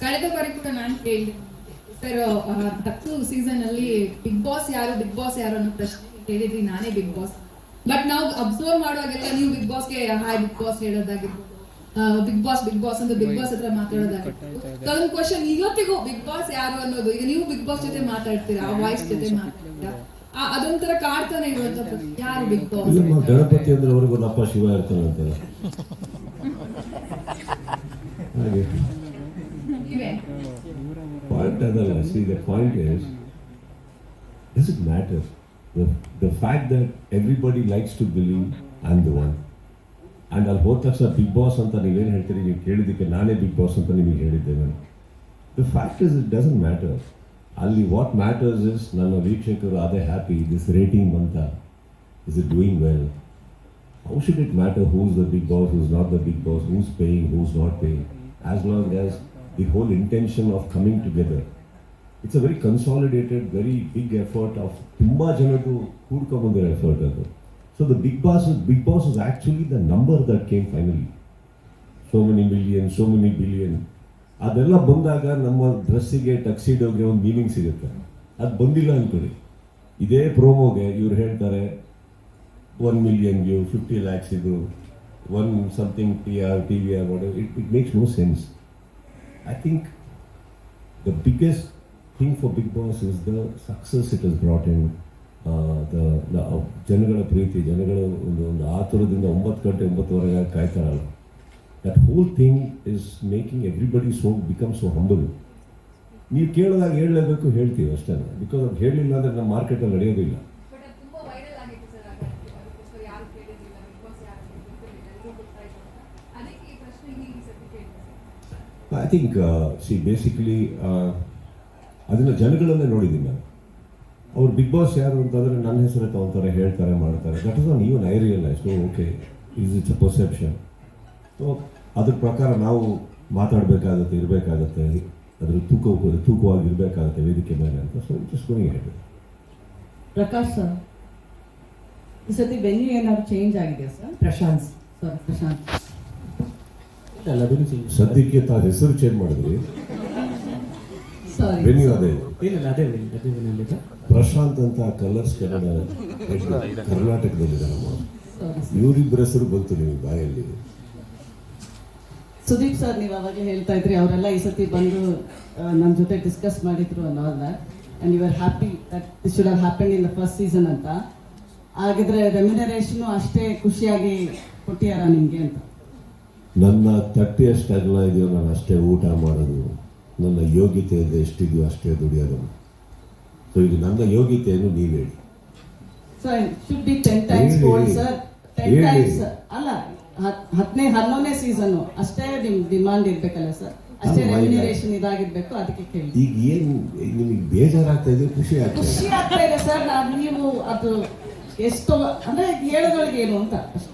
ಕಳೆದ ಬಾರಿ ಕೂಡ ನಾನು ಕೇಳಿ ಸರ್ ಹತ್ತು ಸೀಸನ್ ಅಲ್ಲಿ ಬಿಗ್ ಬಾಸ್ ಯಾರು ಬಿಗ್ ಬಾಸ್ ಯಾರು ಅನ್ನೋ ಪ್ರಶ್ನೆ ಕೇಳಿದ್ರಿ ನಾನೇ ಬಿಗ್ ಬಾಸ್ ಬಟ್ ನಾವು ಅಬ್ಸರ್ವ್ ಮಾಡುವಾಗೆಲ್ಲ ನೀವು ಬಿಗ್ ಬಾಸ್ಗೆ ಹಾಯ್ ಬಿಗ್ ಬಾಸ್ ಹೇಳೋದಾಗಿರ್ಬೋದು. ಬಿಗ್ ಬಾಸ್ ಬಿಗ್ ಬಾಸ್ ಅಂತ ಬಿಗ್ ಬಾಸ್ ಹತ್ರ ಮಾತಾಡೋದಾಗಿರ್ಬೋದು. ಕೆಲವೊಂದು ಕ್ವಶನ್ ಇವತ್ತಿಗೂ ಬಿಗ್ ಬಾಸ್ ಯಾರು ಅನ್ನೋದು? ಈಗ ನೀವು ಬಿಗ್ ಬಾಸ್ ಜೊತೆ ಮಾತಾಡ್ತೀರಾ ಆ ವಾಯ್ಸ್ ಜೊತೆ ಮಾತಾಡ್ತೀರಾ? ಅದೊಂಥರ ಕಾಡ್ತಾನೆ ಇರುವಂತ ಯಾರು ಬಿಗ್ ಬಾಸ್ ಗಣಪತಿ ಅಂದ್ರೆ ಅವ್ರಿಗೂ ನಪ್ಪ ಶಿವ ಇರ್ತಾನೆ ಅಂತಾರೆ ಹಾಗೆ. ಇವೆ ಪಾಯಿಂಟ್ ಅದಲ್ಲ see the point is does it matter the fact that everybody likes to believe I am the one and ಅಲ್ಲಿ ಹೋದ ತಕ್ಷಣ ಬಿಗ್ ಬಾಸ್ ಅಂತ ನೀವೇನು ಹೇಳ್ತೀರಿ? ನೀವು ಕೇಳಿದ್ದಕ್ಕೆ ನಾನೇ ಬಿಗ್ ಬಾಸ್ ಅಂತ ನಿಮಗೆ ಹೇಳಿದ್ದೆ ನಾನು. The fact is it doesn't matter ಅಲ್ಲಿ ವಾಟ್ ಮ್ಯಾಟರ್ಸ್ ಇಸ್ ನನ್ನ ವೀಕ್ಷಕರು ಅದೇ ಹ್ಯಾಪಿ ದಿಸ್ ರೇಟಿಂಗ್ ಅಂತ is it doing well how should it matter who's the Bigg Boss who's not the Bigg Boss who's paying who's not paying as long as the whole intention of coming together it's a very consolidated very big effort of ತುಂಬ ಜನದ್ದು ಕೂಡ್ಕೊಂಬಂದಿರೋ effort ಅದು. So the Bigg Boss Bigg Boss is actually the number that came finally so many million so many billion ಅದೆಲ್ಲ ಬಂದಾಗ ನಮ್ಮ ಡ್ರೆಸ್ಸಿಗೆ ಟಕ್ಸಿಡೋಗೆ ಒಂದು meaning ಸಿಗುತ್ತೆ. ಅದು ಬಂದಿಲ್ಲ ಅನ್ಕೊಳ್ಳಿ ಇದೇ ಪ್ರೋಮೋಗೆ ಇವ್ರು ಹೇಳ್ತಾರೆ one million view fifty lakhs ಇದು. One something T R T V R it it makes no sense think the biggest thing for Big Boss is the success it has brought in. Uh, the, the uh, ಜನಗಳ ಪ್ರೀತಿ ಜನಗಳ ಒಂದು ಒಂದು ಆತುರದಿಂದ ಒಂಬತ್ತು ಗಂಟೆ ಒಂಬತ್ತುವರೆಗೆ ಕಾಯ್ತಾರಲ್ಲ. That whole thing is making everybody so become so humble ನೀವು ಕೇಳಿದಾಗ ಹೇಳಲೇಬೇಕು ಹೇಳ್ತೀವಿ ಅಷ್ಟೇ. ಬಿಕಾಸ್ ಅದು ಹೇಳಲಿಲ್ಲ ಅಂದರೆ ನಮ್ಮ ಮಾರ್ಕೆಟಲ್ಲಿ ನಡೆಯೋದಿಲ್ಲ ಐ ಥಿಂಕ್ ಸಿ ಬೇಸಿಕಲಿ ಅದನ್ನು ಜನಗಳನ್ನೇ ನೋಡಿದ್ದೀನಿ ನಾನು. ಅವ್ರು ಬಿಗ್ ಬಾಸ್ ಯಾರು ಅಂತಂದರೆ ನನ್ನ ಹೆಸರು ತಗೊಂತಾರೆ ಹೇಳ್ತಾರೆ ಮಾಡ್ತಾರೆ. That is on even I realise okay is it's a perception so ಅದ್ರ ಪ್ರಕಾರ ನಾವು ಮಾತಾಡಬೇಕಾಗತ್ತೆ ಇರಬೇಕಾಗತ್ತೆ. ಅದ್ರ ತೂಕ ತೂಕವಾಗಿ ಇರಬೇಕಾಗತ್ತೆ ವೇದಿಕೆ ಮೇಲೆ ಅಂತ. ಸೊ ಜಸ್ಟ್ ಗೋಯಿಂಗ್ ಹೇಳಿ ಪ್ರಕಾಶ್ ಸರ್ ಈ ಸತಿ ವೆನ್ಯೂ ಏನಾದ್ರು ಚೇಂಜ್ ಆಗಿದೆಯಾ ಸರ್? ಪ್ರಶಾಂತ್. ಸರ್ ಪ್ರಶಾಂತ್. ಸದ್ಯಕ್ಕೆ ತಾ ಹೆಸರು ಚೇಂಜ್ ಮಾಡಿದ್ರಿ. ವೆನ್ಯೂ ಅದೇ. ಇಲ್ಲ ಪ್ರಶಾಂತ್ ಅಂತ ಕಲರ್ಸ್ ಕನ್ನಡ ಕರ್ನಾಟಕದಲ್ಲಿ ಇವರಿಬ್ಬರ ಹೆಸರು ಬಂತು ನಿಮಗೆ ಬಾಯಲ್ಲಿ. ಸುದೀಪ್ ಸರ್ ನೀವು ಅವಾಗ ಹೇಳ್ತಾ ಇದ್ರಿ ಅವರೆಲ್ಲ ಈ ಸತಿ ಬಂದು ನನ್ನ ಜೊತೆ ಡಿಸ್ಕಸ್ ಮಾಡಿದ್ರು ಅನ್ನೋ and and you are happy that this should have happen in the first season ಅಂತ. ಹಾಗಿದ್ರೆ ರೆಮ್ಯುನರೇಷನು ಅಷ್ಟೇ ಖುಷಿಯಾಗಿ ಕೊಟ್ಟಿಯಾರ ನಿಮಗೆ ಅಂತ. ನನ್ನ ತಟ್ಟೆ ಎಷ್ಟು ಅಗಲ ಇದೆಯೋ ನಾನು ಅಷ್ಟೇ ಊಟ ಮಾಡೋದು. ನನ್ನ ಯೋಗ್ಯತೆ ಇದೆ ಎಷ್ಟಿದೆಯೋ ಅಷ್ಟೇ ದುಡಿಯೋದು. ಸೊ ಇದು ನನ್ನ ಯೋಗ್ಯತೆಯನ್ನು ನೀವು ಹೇಳಿ. ಅಲ್ಲ ಹತ್- ಹತ್ತನೇ ಹನ್ನೊಂದನೇ ಸೀಸನ್ ಅಷ್ಟೇ ನಿಮ್ ಡಿಮಾಂಡ್ ಇರ್ಬೇಕಲ್ಲ ಸರ್ ಅಷ್ಟೇ ಈಗ? ರೆಮ್ಯುನರೇಷನ್ ಇದಾಗಿರ್ಬೇಕು ಅದಕ್ಕೆ ಕೇಳಿ. ಈಗ ಏನು ನಿಮಗೆ ಬೇಜಾರಾಗ್ತಾ ಇದೆ ಖುಷಿ ಆಗ್ತಾ ಖುಷಿ ಆಗ್ತಾ ಇದೆ ಸರ್ ನಾವ್ ನೀವು ಅದು ಎಷ್ಟು ಅಂದ್ರೆ ಹೇಳೋದೊಳಗೆ ಏನು ಅಂತ ಅಷ್ಟೇ.